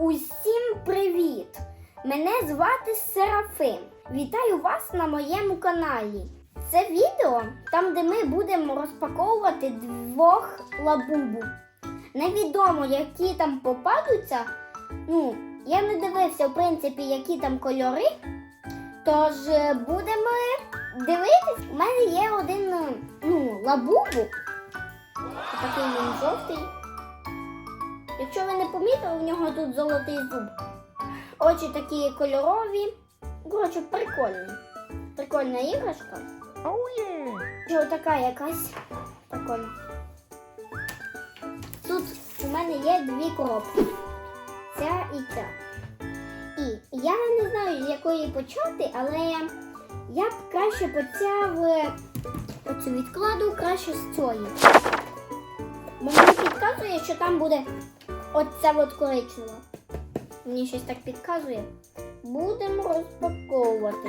Усім привіт! Мене звати Серафим. Вітаю вас на моєму каналі. Це відео там, де ми будемо розпаковувати двох лабубу. Невідомо, які там попадуться. Ну, я не дивився, в принципі, які там кольори. Тож е, будемо дивитись. У мене є один е, ну, лабубу. Такий він жовтий. Якщо ви не помітили, у нього тут золотий зуб. Очі такі кольорові. Коротше, прикольний. Прикольна іграшка. Oh yeah! І отака якась прикольна. Тут у мене є дві коробки. Ця і ця. І я не знаю, з якої почати, але я б краще почав е, оцю відкладу краще з цієї. Бо мені підказує, що там буде оця от коричнева. Мені щось так підказує. Будемо розпаковувати.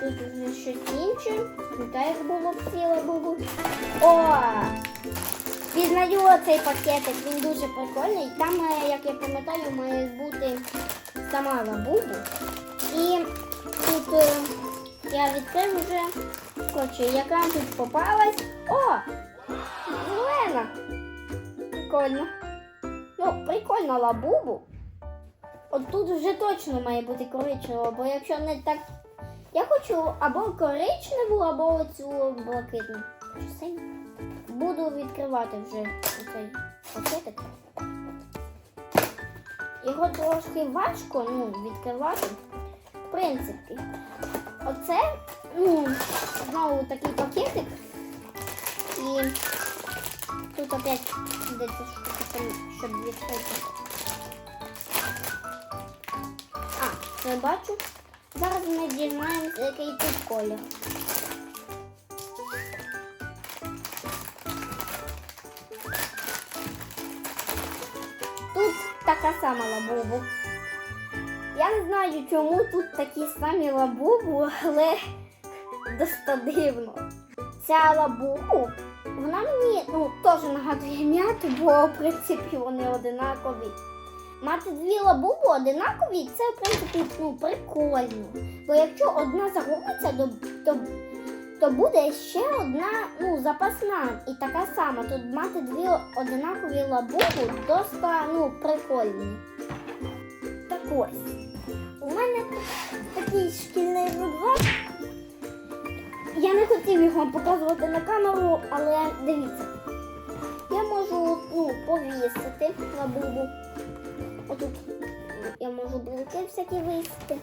Тут вже щось інше. Не так як було ціла бубу. О! Пізнаю оцей пакетик, він дуже прикольний. Там, е, як я пам'ятаю, має бути сама лабубу. І тут е, я відкрив вже. Коротше, яка тут попалась. О! Зелена! Прикольно. Ну, прикольно лабубу. От тут вже точно має бути коричнево, бо якщо не так. Я хочу або коричневу, або оцю блакитну. Буду відкривати вже цей пакетик. Його трошки важко ну, відкривати. В принципі, оце, ну, знову такий пакетик. І тут опять там, щоб відкрити. А, я бачу. Зараз ми дізнаємося, який тут колір. Тут така сама лабубу. Я не знаю, чому тут такі самі лабубу, але дивно. Ця лабубу, вона мені ну, теж нагадує м'яту, бо в принципі вони одинакові. Мати дві лабубу одинакові, це в принципі ну, прикольно. Бо якщо одна загубиться, то, то, то буде ще одна ну, запасна і така сама. Тут мати дві одинакові лабубу досить ну, прикольні. Так ось. Мене такий шкільний рюкзак. Я не хотів його показувати на камеру, але дивіться. Я можу ну, повісити лабубу. Отут я можу брелки всякі висити.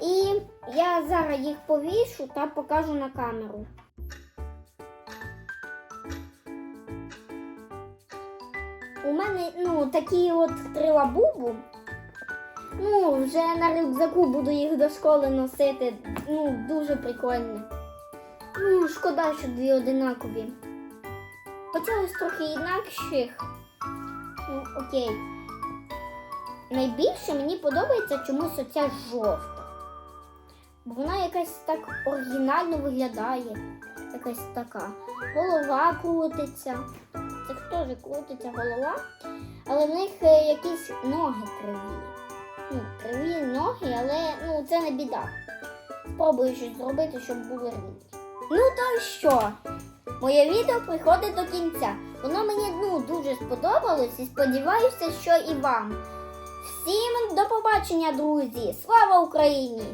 І я зараз їх повішу та покажу на камеру. У мене ну, такі от три лабубу. Ну, вже на рюкзаку буду їх до школи носити. Ну, дуже прикольно. Ну, шкода, що дві одинакові. Хотілося трохи інакших. Ну, окей. Найбільше мені подобається чомусь оця жовта. Бо вона якась так оригінально виглядає. Якась така. Голова крутиться. Це теж крутиться голова. Але в них е, якісь ноги криві. Ну, криві ноги, але ну, це не біда. Спробую щось зробити, щоб були рівні. Ну то що? Моє відео приходить до кінця. Воно мені ну, дуже сподобалось і сподіваюся, що і вам. Всім до побачення, друзі! Слава Україні!